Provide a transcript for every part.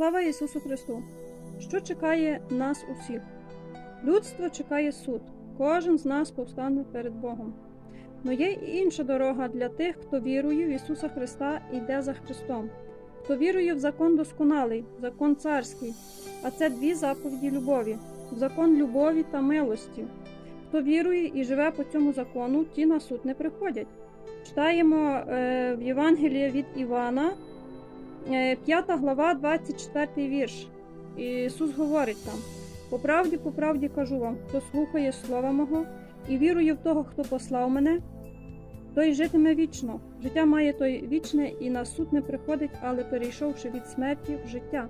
Слава Ісусу Христу! Що чекає нас усіх? Людство чекає суд. Кожен з нас повстане перед Богом. Но є і інша дорога для тих, хто вірує в Ісуса Христа і йде за Христом, хто вірує в закон досконалий, закон царський, а це дві заповіді любові, закон любові та милості. Хто вірує і живе по цьому закону, ті на суд не приходять. Читаємо е, в Євангелії від Івана, 5 глава, 24 вірш. Ісус говорить там: по правді, по правді кажу вам, хто слухає слова мого і вірує в того, хто послав мене, той житиме вічно. Життя має той вічне і на суд не приходить, але перейшовши від смерті в життя.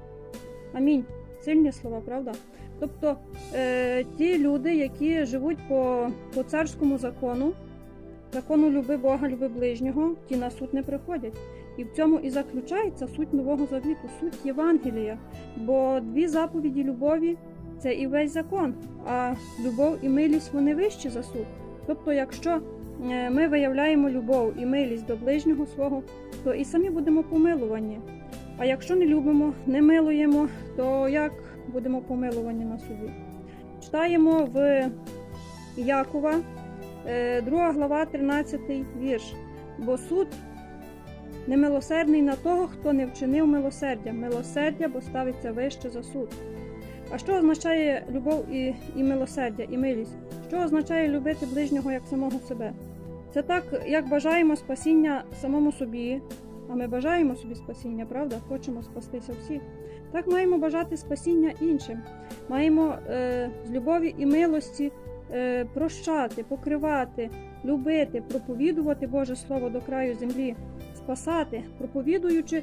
Амінь. Сильні слова, правда? Тобто е, ті люди, які живуть по, по царському закону, закону люби Бога, люби ближнього, ті на суд не приходять. І в цьому і заключається суть Нового Завіту, суть Євангелія. Бо дві заповіді любові це і весь закон, а любов і милість вони вищі за суд. Тобто, якщо е, ми виявляємо любов і милість до ближнього свого, то і самі будемо помилувані. А якщо не любимо, не милуємо, то як будемо помилувані на суді? Читаємо в Якова, 2 глава, 13 вірш. Бо суд немилосердний на того, хто не вчинив милосердя. Милосердя, бо ставиться вище за суд. А що означає любов і, і милосердя, і милість? Що означає любити ближнього як самого себе? Це так, як бажаємо спасіння самому собі, а ми бажаємо собі спасіння, правда? Хочемо спастися всі. Так маємо бажати спасіння іншим. Маємо е, з любові і милості е, прощати, покривати, любити, проповідувати Боже Слово до краю землі, спасати, проповідуючи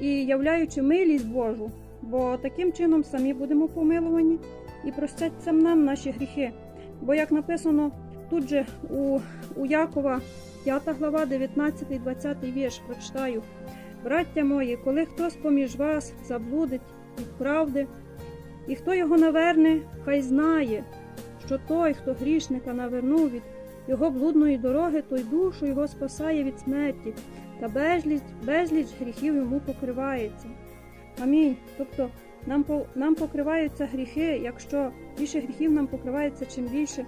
і являючи милість Божу, бо таким чином самі будемо помилувані і простяться нам наші гріхи. Бо, як написано тут же у, у Якова, 5 глава, 19-20 вірш, прочитаю. Браття мої, коли хтось поміж вас заблудить від правди, і хто його наверне, хай знає, що той, хто грішника навернув від його блудної дороги, той душу його спасає від смерті, та безліч, безліч гріхів йому покривається. Амінь. Тобто нам, нам покриваються гріхи, якщо більше гріхів нам покривається, чим більше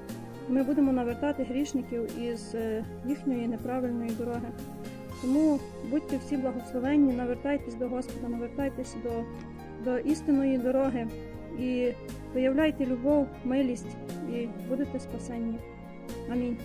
ми будемо навертати грішників із е, їхньої неправильної дороги. Тому будьте всі благословенні, навертайтесь до Господа, навертайтесь до, до істинної дороги і виявляйте любов, милість і будете спасенні. Амінь.